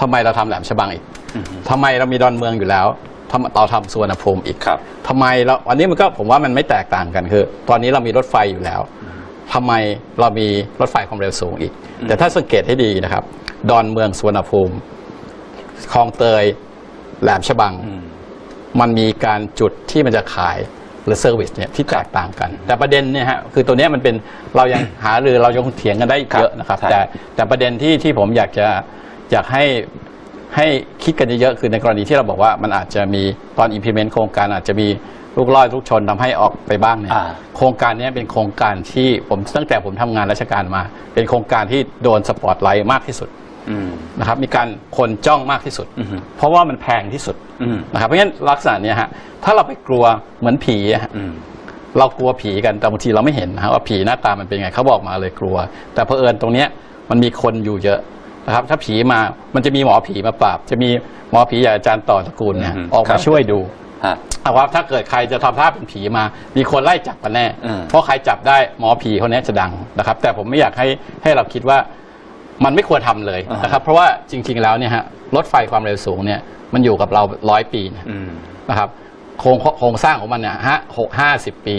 ทำไมเราทำแหลมฉบังอีกทำไมเรามีดอนเมืองอยู่แล้วทำเราทำสุวรรณภูมิอีกครับทำไมเราอันนี้มันก็ผมว่ามันไม่แตกต่างกันคือ ตอนนี้เรามีรถไฟอยู่แล้วทำไมเรามีรถไฟความเร็วสูงอีก แต่ถ้าสังเกตให้ดีนะครับ ดอนเมืองสุวรรณภูมิคลองเตยแหลมฉบังอืมมันมีการจุดที่มันจะขายหรือเซอร์วิสเนี่ยที่แตกต่างกัน แต่ประเด็นเนี่ยฮะคือตัวเนี้ยมันเป็นเรายังหาหรือเรายังเถียงกันได้อีกครับเยอะนะครับใช่แต่แต่ประเด็นที่ที่ผมอยากจะ อยากให้ให้คิดกันเยอะๆคือในกรณีที่เราบอกว่ามันอาจจะมีตอน implement โครงการอาจจะมีลูกล่อยลูกชนทำให้ออกไปบ้างเนี่ยอ่าโครงการเนี้ยเป็นโครงการที่ผมตั้งแต่ผมทำงานราชการมา เป็นโครงการที่โดนสปอตไลท์มากที่สุดอืมนะครับมีการคนจ้องมากที่สุดอือฮึเพราะว่ามันแพงที่สุดอืมนะครับเพราะฉะนั้นลักษณะเนี้ยฮะถ้าเราไปกลัวเหมือนผีอะฮะอืมเรากลัวผีกันแต่บางทีเราไม่เห็นนะฮะว่าผีหน้าตามันเป็นไงเขาบอกมาเลยกลัว แต่เพอเอิญตรงเนี้ยมันมีคนอยู่เยอะ นะครับถ้าผีมามันจะมีหมอผีมาปราบ จะมีหมอผีอย่างอาจารย์ต่อตระกูลเนี่ยอือฮึออกครัมาบ ช่วยดูฮะ เอาว่าถ้าเกิดใครจะทำท่าเป็นผีมา มีคนไล่จับกันแน่ อืม เพราะใครจับได้หมอผีคนนี้จะดังนะครับ แต่ผมไม่อยากให้ให้เราคิดว่ามันไม่ควรทำเลยนะครับ เพราะว่าจริง ๆแล้วเนี่ยฮะรถไฟความเร็วสูงเนี่ยมันอยู่กับเราร้อยปีนะ อืม นะครับโครงโครงสร้างของมันเนี่ยฮะหกห้าสิบปี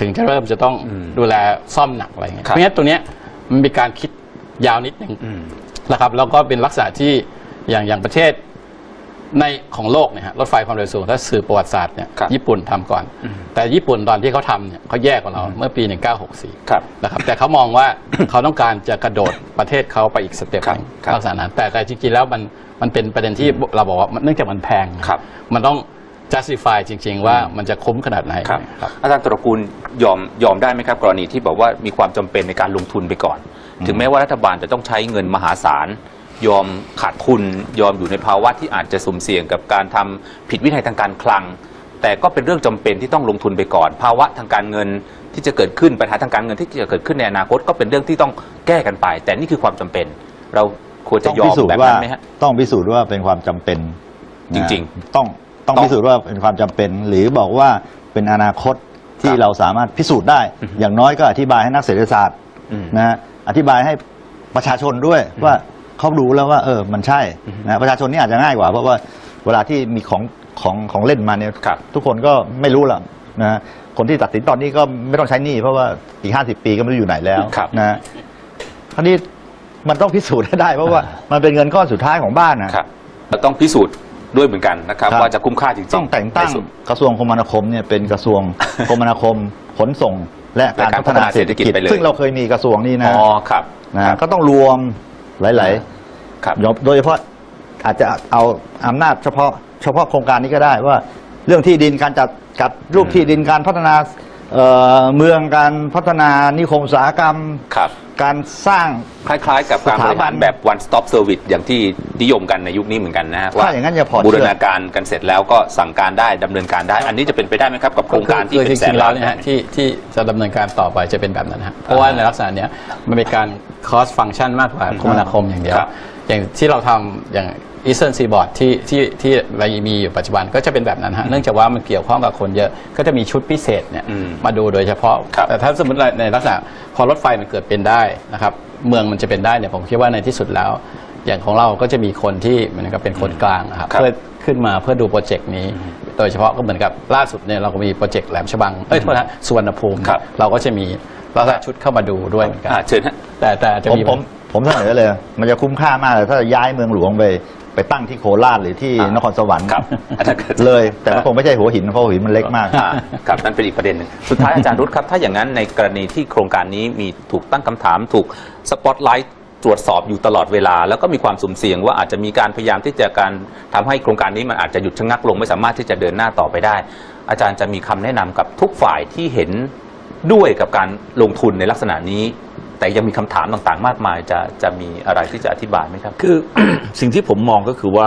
ถึงจะเริ่มจะต้องอืมดูแลซ่อมหนักอะไรเงี้ยครับ เพราะงั้นตรงเนี้ยมันมีการคิดยาวนิดหนึ่งอืม นะครับแล้วก็เป็นลักษณะที่อย่างอย่างประเทศในของโลกเนี่ยฮะรถไฟความเร็วสูงถ้าสื่อประวัติศาสตร์เนี่ยครับญี่ปุ่นทำก่อนอืมแต่ญี่ปุ่นตอนที่เขาทำเนี่ยเขาแย่กว่าเราเมื่อปี 1964ครับนะครับแต่เขามองว่า เขาต้องการจะกระโดดประเทศเขาไปอีกสเต็ปหนึงครับลักษณะนั้นแต่แต่จริงๆแล้วมันมันเป็นประเด็นที่เราบอกว่ามันเนื่องจากมันแพง ครับ มันต้อง justify จริง ๆ ว่ามันจะคุ้มขนาดไหนครับครับอาจารย์ตระกูลยอมยอมได้ไหมครับ กรณีที่บอกว่ามีความจำเป็นในการลงทุนไปก่อน ถึงแม้ว่ารัฐบาลจะต้องใช้เงินมหาศาลยอมขาดทุนยอมอยู่ในภาวะที่อาจจะสุ่มเสี่ยงกับการทำผิดวินัยทางการคลัง แต่ก็เป็นเรื่องจำเป็นที่ต้องลงทุนไปก่อน ภาวะทางการเงินที่จะเกิดขึ้นปัญหาทางการเงินที่จะเกิดขึ้นในอนาคตก็เป็นเรื่องที่ต้องแก้กันไป แต่นี่คือความจำเป็น เราควรจะต้องยอพิมสูจแบบน์ว่านั้นไหมฮะต้องพิสูจน์ว่าเป็นความจำเป็นจริง ๆ ต้อง ต้องต้องพิสูจน์ว่าเป็นความจำเป็น หรือบอกว่าเป็นอนาคตที่ครับเราสามารถพิสูจน์ได้อือฮึอย่างน้อยก็อธิบายให้นักเศรษฐศาสตร์อืมนะฮะอธิบายให้ประชาชนด้วยว่าเขารู้แล้วว่า เออมันใช่นะประชาชนนี่อาจจะง่ายกว่า เพราะว่าเวลาที่มีของของของเล่นมาเนี่ยครับทุกคนก็ไม่รู้หรอกนะฮะคนที่ตัดสินตอนนี้ก็ไม่ต้องใช้หนี้เพราะว่าอีกห้าสิบปีก็ไม่รู้อยู่ไหนแล้วครับนะฮะคราวนี้มันต้องพิสูจน์ให้ได้ เพราะว่ามันเป็นเงินก้อนสุดท้ายของบ้านนะครับเราต้องพิสูจน์ ด้วยเหมือนกันนะครับ ครับ ว่าจะคุ้มค่าจริงๆต้องแต่งตั้งในสุดกระทรวงคมนาคมเนี่ยเป็นกระทรวง คมนาคมขนส่ง และการและการพัฒนาเศรษฐกิจพัฒนาเศรษฐกิจไปเลย ซึ่งเราเคยมีกระทรวงนี้นะอ๋อครับนะก็ต้องรวมหลายครับๆโดยเฉพาะอาจจะเอาอำนาจเฉพาะเฉพาะโครงการนี้ก็ได้ว่า เรื่องที่ดินการจัดจัดรูปที่ดินการพัฒนาเอ่อเมืองการพัฒนานิคมอุตสาหกรรม ครับ การสร้าง คล้ายๆ กับการบสถาริบัหานรแบบ one stop service อย่างที่นิยมกันในยุคนี้เหมือนกันนะฮะถ้าอย่างนั้นจะพอเชื่อ บูรณาการกันเสร็จแล้วก็สั่งการได้ดำเนินการได้ อันนี้จะเป็นไปได้ไหมครับกับโครงการที่คือเป็นจแสรินงๆแล้ล้าวนเนี่ยฮะ ที่ที่จะดำเนินการต่อไปจะเป็นแบบนั้นฮะเพราะว่าในลักษณะเนี้ยมันเป็นการ cost function มากกว่าคมนาคมอย่างเดียว ครับ อย่างที่เราทำอย่าง Eastern Seaboard ที่ที่ที่เรามีอยู่ปัจจุบันก็จะเป็นแบบนั้นฮะเนื่องจากว่ามันเกี่ยวข้องกับคนเยอะก็จะมีชุดพิเศษเนี่ยอืมมาดูโดยเฉพาะ ครับแต่ถ้าสมมติในลักษณะพอรถไฟมันเกิดเป็นได้นะครับเมืองมันจะเป็นได้เนี่ยผมคิดว่าในที่สุดแล้ว อย่างของเราก็จะมีคนที่เหมันก็เป็นคนกลางนะครับครับ เพื่อขึ้นมาเพื่อดูโปรเจกต์นี้ โดยเฉพาะก็เหมือนกับล่าสุดเนี่ยเราก็มีโปรเจกต์แหลมฉบังเอ้ยโทษนะสุวรรณภูมิ ครับ เราก็จะมีลักษณะชุดเข้ามาดูด้วยเหมือนกันอ่าเชิญฮะ แต่แต่จะผมมี ผม ผมเสนอเลย มันจะคุ้มค่ามากเลยถ้าย้ายเมืองหลวงไปไปตั้งที่โคราชหรือที่อ่านนครสวรรค์ครับอันนั้นก็เลย แต่มันคงไม่ใช่หัวหินเพราะหัวหินมันเล็กมากอ่าครับนั่นเป็นอีกประเด็นหนึ่งสุดท้ายอาจารย์รุตครับ ถ้าอย่างนั้นในกรณีที่โครงการนี้มีถูกตั้งคำถามถูกสปอตไลท์ตรวจสอบอยู่ตลอดเวลา แล้วก็มีความสุ่มเสี่ยงว่าอาจจะมีการพยายามที่จะการทำให้โครงการนี้มันอาจจะหยุดชะงักลงไม่สามารถที่จะเดินหน้าต่อไปได้ อาจารย์จะมีคำแนะนำกับทุกฝ่ายที่เห็นด้วยกับการลงทุนในลักษณะนี้ แต่ยังมีคำถามต่างๆ มากมาย จะจะมีอะไรที่จะอธิบายไหมครับ คือ สิ่งที่ผมมองก็คือว่า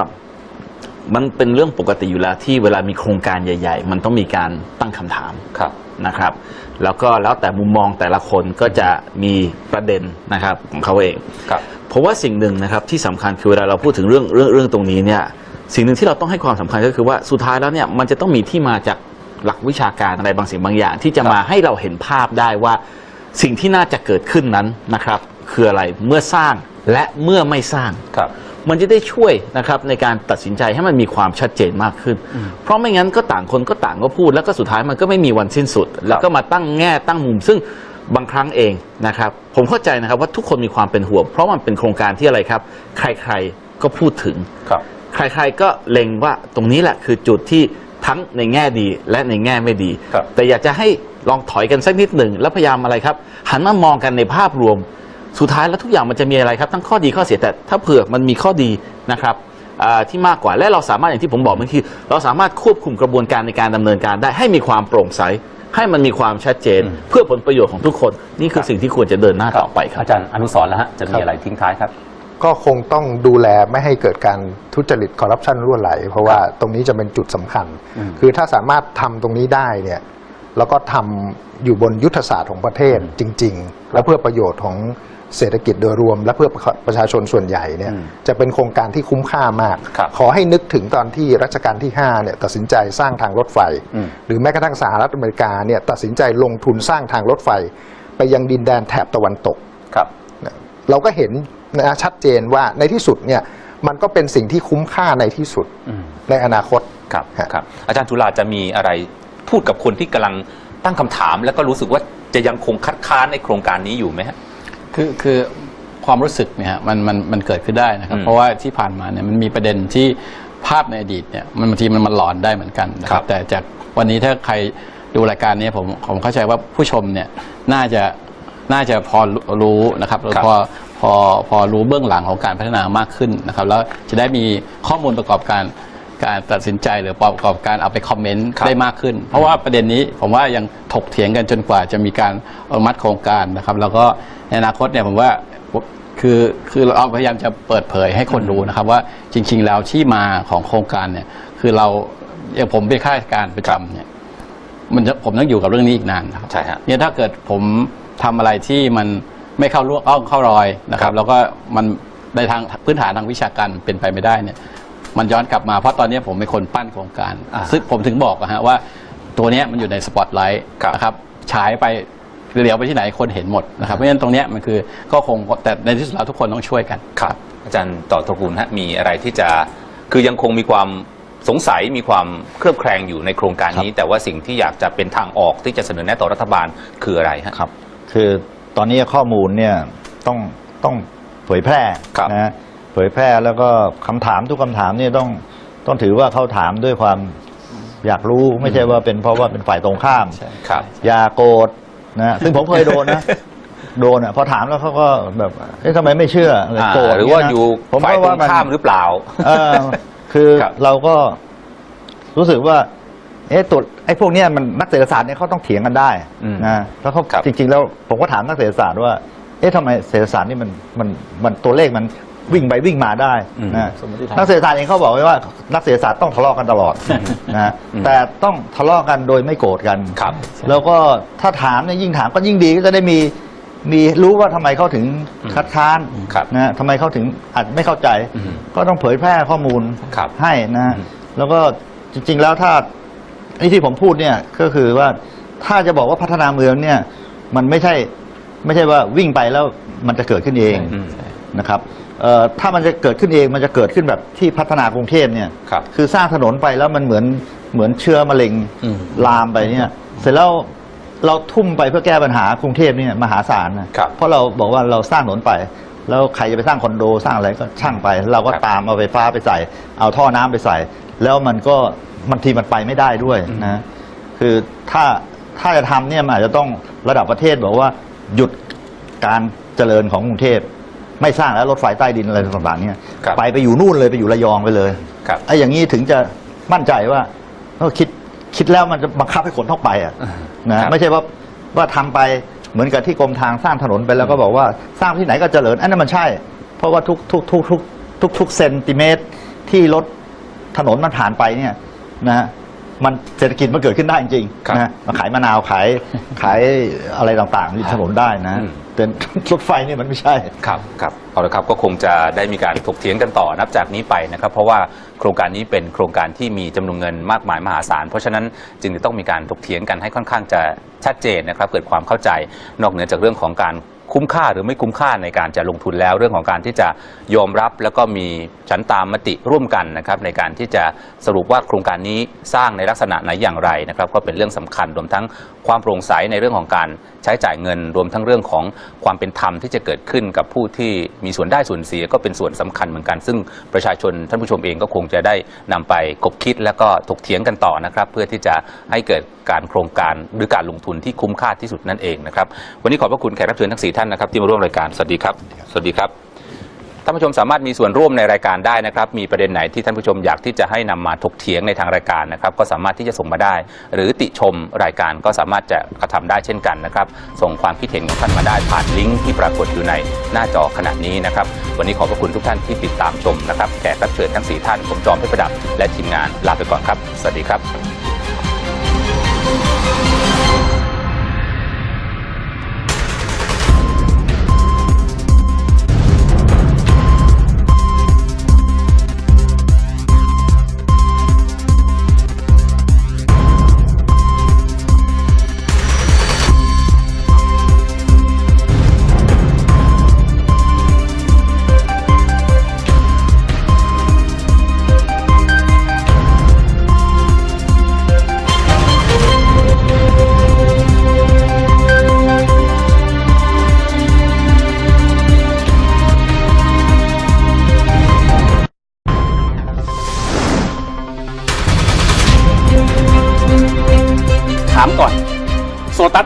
มันเป็นเรื่องปกติอยู่แล้วที่เวลามีโครงการใหญ่ ๆ มันต้องมีการตั้งคำถามครับนะครับ แล้วก็แล้วแต่มุมมองแต่ละคนก็จะมีประเด็นนะครับของเขาเองครับเพราะว่าสิ่งหนึ่งนะครับที่สำคัญคือเวลาเราพูดถึงเรื่องเรื่องเรื่องตรงนี้เนี่ยสิ่งหนึ่งที่เราต้องให้ความสำคัญก็คือว่าสุดท้ายแล้วเนี่ยมันจะต้องมีที่มาจากหลักวิชาการอะไรบางสิ่งบางอย่าง ที่จะมาให้เราเห็นภาพได้ว่า สิ่งที่น่าจะเกิดขึ้นนั้นนะครับ คืออะไรเมื่อสร้างและเมื่อไม่สร้าง ครับผมันจะได้ช่วยนะครับในการตัดสินใจให้มันมีความชัดเจนมากขึ้น เพราะไม่งั้นก็ต่างคนก็ต่างก็พูด แล้วก็สุดท้ายมันก็ไม่มีวันสิ้นสุด แล้วก็มาตั้งแง่ตั้งมุมซึ่งบางครั้งเองนะครับ ผมเข้าใจนะครับว่าทุกคนมีความเป็นห่วงเพราะมันเป็นโครงการที่อะไรครับ ใครๆก็พูดถึง ครับ ใครๆก็เล็งว่าตรงนี้แหละคือจุดที่ทั้งในแง่ดีและในแง่ไม่ดี ครับ แต่อยากจะให้ ลองถอยกันสักนิดหนึ่งแล้วพยายามอะไรครับหันมามองกันในภาพรวม สุดท้ายแล้วทุกอย่างมันจะมีอะไรครับ ทั้งข้อดีข้อเสียแต่ถ้าเผื่อมันมีข้อดีนะครับอ่าที่มากกว่าและเราสามารถอย่างที่ผมบอกเมื่อกี้เราสามารถควบคุมกระบวนการในการดำเนินการได้ให้มีความโปร่งใสให้มันมีความชัดเจนอืมเพื่อผลประโยชน์ของทุกคน นี่คือสิ่งที่ควรจะเดินหน้าต่อไปครับอาจารย์อนุสรณ์แล้วฮะจะมีอะไรทิ้งท้ายครับ ก็คงต้องดูแลไม่ให้เกิดการทุจริตคอร์รัปชันรั่วไหล เพราะว่าตรงนี้จะเป็นจุดสำคัญอืมคือถ้าสามารถทำตรงนี้ได้เนี่ย แล้วก็ทำอยู่บนยุทธศาสตร์ของประเทศจริง ๆ และเพื่อประโยชน์ของเศรษฐกิจโดยรวม และเพื่อประชาชนส่วนใหญ่เนี่ยอืมจะเป็นโครงการที่คุ้มค่ามากครับขอให้นึกถึงตอนที่รัชกาลที่5เนี่ยตัดสินใจสร้างทางรถไฟอืมหรือแม้กระทั่งสหรัฐอเมริกาเนี่ยตัดสินใจลงทุนสร้างทางรถไฟ ไปยังดินแดนแถบตะวันตกครับเราก็เห็นนะชัดเจนว่าในที่สุดเนี่ยมันก็เป็นสิ่งที่คุ้มค่าในที่สุดอืมในอนาคตครับฮะครับ อาจารย์จุฬาจะมีอะไร พูดกับคนที่กำลังตั้งคำถาม แล้วก็รู้สึกว่าจะยังคงคัดค้านในโครงการนี้อยู่ไหมฮะคือคือความรู้สึกเนี่ยฮะมันมันมันเกิดขึ้นได้นะครับอืมเพราะว่าที่ผ่านมาเนี่ยมันมีประเด็นที่ภาพในอดีตเนี่ยมันบางทีมันมันหลอนได้เหมือนกันนะคครัรับบแต่จากวันนี้ถ้าใครดูรายการนี้ผมผมเข้าใจว่าผู้ชมเนี่ยน่าจะน่าจะพอรู้นะครับหรือครับพอพอพอรู้เบื้องหลังของการพัฒนามากขึ้นนะครับ แล้วจะได้มีข้อมูลประกอบการ การตัดสินใจหรือประกอบการเอาไปคอมเมนต์ครับได้มากขึ้น เพราะว่าประเด็นนี้ผมว่ายังถกเถียงกันจนกว่าจะมีการอนุมัติโครงการนะครับ แล้วก็ในอนาคตเนี่ยผมว่าคือคือเราพยายามจะเปิดเผยให้คนรู้นะครับ ว่าจริง ๆ แล้วที่มาของโครงการเนี่ยคือเราอย่างผมเป็นข้าราชการประจำเนี่ยมันจะผมต้องอยู่กับเรื่องนี้อีกนานนะครับใช่ฮะเนี่ยถ้าเกิดผมทำอะไรที่มันไม่เข้าร่วงอ้อมเข้ารอยนะคครัรับบแล้วก็มันในทางพื้นฐานทางวิชาการเป็นไปไม่ได้เนี่ย มันย้อนกลับมาเพราะตอนนี้ผมเป็นคนปั้นโครงการ อ่าซึ่งผมถึงบอกอะฮะว่าตัวเนี้ยมันอยู่ในสปอตไลท์ครับ นะครับฉายไปเดี๋ยวไปที่ไหนคนเห็นหมดนะครับเพราะฉะนั้นตรงเนี้ยมันคือก็คงแต่ในที่สุดแล้วทุกคนต้องช่วยกัน ครับ อาจารย์ต่อตระกูลฮะมีอะไรที่จะคือยังคงมีความสงสัยมีความเครือบแคลงอยู่ในโครงการนี้ แต่ว่าสิ่งที่อยากจะเป็นทางออกที่จะเสนอแนะต่อรัฐบาลคืออะไรฮะ ครับ คือตอนนี้ข้อมูลเนี่ยต้องต้องเผยแพร่ครับ นะ เผยแพร่แล้วก็คำถามทุกคำถามเนี่ยต้องต้องถือว่าเขาถามด้วยความอยากรู้ไม่ใช่ว่าเป็นเพราะว่าเป็นฝ่ายตรงข้ามครับ อย่าโกรธนะซึ่งผมเคยโดนนะ โดนอะพอถามแล้วเขาก็แบบเอ๊ะทำไมไม่เชื่ออะไรอ่าโกรธหรือว่าเงี้นะอยู่ผมฝ่ายก็ตรว่างนข้ามหรือเปล่าเออคือครับ เราก็รู้สึกว่าเอ๊ะตัวไอ้พวกเนี้ยมันนักเศรษฐศาสตร์เนี่ยเขาต้องเถียงกันได้อืมนะแล้วเขาครับ จริง ๆ แล้วผมก็ถามนักเศรษฐศาสตร์ว่า เอ๊ะทำไมเศรษฐศาสตร์นี่มันมันมันตัวเลขมัน วิ่งไปวิ่งมาได้อืมนะสมมติฐานนักเศรษฐศาสตร์เองเขาบอกไว้ว่านักเศรษฐศาสตร์ต้องทะเลาะกันตลอดนะอืมแต่ต้องทะเลาะกันโดยไม่โกรธกันครับ แล้วก็ถ้าถามเนี่ยยิ่งถามก็ยิ่งดีก็จะได้มีมีรู้ว่าทำไมเขาถึงคัดค้านครับนะทำไมเขาถึงอาจไม่เข้าใจอืมก็ต้องเผยแพร่ข้อมูลครับให้นะอืมแล้วก็จริง ๆ แล้วถ้าไอ้ที่ผมพูดเนี่ยก็คือว่าถ้าจะบอกว่าพัฒนาเมืองเนี่ย มันไม่ใช่ไม่ใช่ว่าวิ่งไปแล้วมันจะเกิดขึ้นเองอืมนะครับ เอ่อถ้ามันจะเกิดขึ้นเองมันจะเกิดขึ้นแบบที่พัฒนากรุงเทพเนี่ยครับคือสร้างถนนไปแล้วมันเหมือนเหมือนเชื้อมะเร็งอืม ลามไปเนี่ย เสร็จแล้วเราทุ่มไปเพื่อแก้ปัญหากรุงเทพเนี่ยมหาศาลนะครับเพราะเราบอกว่าเราสร้างถนนไป แล้วใครจะไปสร้างคอนโดสร้างอะไรก็ช่างไป เราก็ครับตามเอาไฟฟ้าไปใส่ เอาท่อน้ำไปใส่ แล้วมันก็บางทีมันไปไม่ได้ด้วยนะ คือถ้าถ้าจะทำเนี่ยมันอาจจะต้องระดับประเทศบอกว่าหยุดการเจริญของกรุงเทพ ไม่สร้างแล้วรถไฟใต้ดินอะไรต่างๆเนี่ยครับไปไปอยู่นู่นเลยไปอยู่ระยองไปเลยครับ ไอ้อย่างนี้ถึงจะมั่นใจว่าเออคิดคิดแล้วมันจะบังคับให้คนเข้าไปอะครันะบไม่ใช่ว่าว่าทำไปเหมือนกับที่กรมทางสร้างถนนไปแล้วก็บอกว่าสร้างที่ไหนก็เจริญอันนั้นมันใช่ เพราะว่าทุกทุกทุกทุกทุกทุกเซนติเมตรที่รถถนนมันผ่านไปเนี่ยนะฮะ มันเศรษฐกิจมันเกิดขึ้นได้จริงครับๆนะมาขายมะนาวขายขายอะไรต่างๆริมถนนได้นะอืมแต่รถไฟเนี่ยมันไม่ใช่ ครับครับเอาละครับก็คงจะได้มีการถกเถียงกันต่อนับจากนี้ไปนะครับ เพราะว่าโครงการนี้เป็นโครงการที่มีจำนวนเงินมากมายมหาศาล เพราะฉะนั้นจึงจะต้องมีการถกเถียงกันให้ค่อนข้างจะชัดเจนนะครับ เกิดความเข้าใจนอกเหนือจากเรื่องของการ คุ้มค่าหรือไม่คุ้มค่าในการจะลงทุนแล้ว เรื่องของการที่จะยอมรับแล้วก็มีฉันตามมติร่วมกันนะครับในการที่จะสรุปว่าโครงการนี้สร้างในลักษณะไหนอย่างไรนะครับก็เป็นเรื่องสำคัญรวมทั้งความโปร่งใสในเรื่องของการใช้จ่ายเงิน รวมทั้งเรื่องของความเป็นธรรมที่จะเกิดขึ้นกับผู้ที่มีส่วนได้ส่วนเสียก็เป็นส่วนสำคัญเหมือนกัน ซึ่งประชาชนท่านผู้ชมเองก็คงจะได้นำไปกบคิดแล้วก็ถกเถียงกันต่อนะครับเพื่อที่จะให้เกิดการโครงการหรือการลงทุนที่คุ้มค่าที่สุดนั่นเองนะครับวันนี้ขอบพระคุณแขกรับเชิญทั้งสี่ท่านนะครับที่มาร่วมรายการสวัสดีครับ สวัสดีครับท่านผู้ชมสามารถมีส่วนร่วมในรายการได้นะครับ มีประเด็นไหนที่ท่านผู้ชมอยากที่จะให้นำมาถกเถียงในทางรายการนะครับ ก็สามารถที่จะส่งมาได้ หรือติชมรายการก็สามารถจะกระทำได้เช่นกันนะครับ ส่งความคิดเห็นของท่านมาได้ผ่านลิงก์ที่ปรากฏอยู่ในหน้าจอขณะนี้นะครับ วันนี้ขอบพระคุณทุกท่านที่ติดตามชมนะครับ แขกรับเชิญทั้งสี่ท่าน ผมจอมเพชรประดับ และทีมงานลาไปก่อนครับ สวัสดีครับ ตัส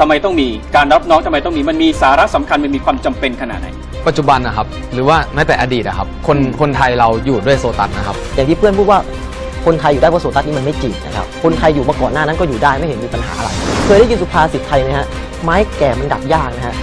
ทำไมต้องมีการรับน้องทำไมต้องมีมันมีสาระสำคัญมันมีความจำเป็นขนาดไหน ปัจจุบันนะครับ หรือว่าแม้แต่อดีตนะครับ คนคนไทยเราอยู่ด้วยโซตัสนะครับ อย่างที่เพื่อนพูดว่าคนไทยอยู่ได้เพราะโซตัสนี่มันไม่จริงนะครับ คนไทยอยู่มาก่อนหน้านั้นก็อยู่ได้ไม่เห็นมีปัญหาอะไร เคยได้ยินสุภาษิตไทยไหมฮะ ไม้แก่มันดัดยากนะฮะ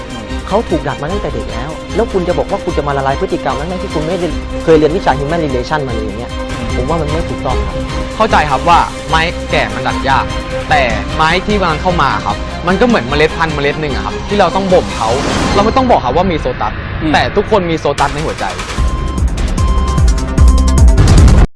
เขาถูกดัดมาตั้งแต่เด็กแล้ว แล้วคุณจะบอกว่าคุณจะมาละลายพฤติกรรมนั้นที่คุณไม่ได้เคยเรียนวิชา human relation มาเลยอย่างเงี้ย ผมว่ามันไม่ถูกต้องครับ เข้าใจครับว่าไม้แก่มันดัดยาก แต่ไม้ที่กำลังเข้ามาครับ มันก็เหมือนเมล็ดพันธุ์เมล็ดหนึ่งอะครับ ที่เราต้องบ่มเขาเราไม่ต้องบอกครับว่ามีโซตัสอืมแต่ทุกคนมีโซตัสในหัวใจ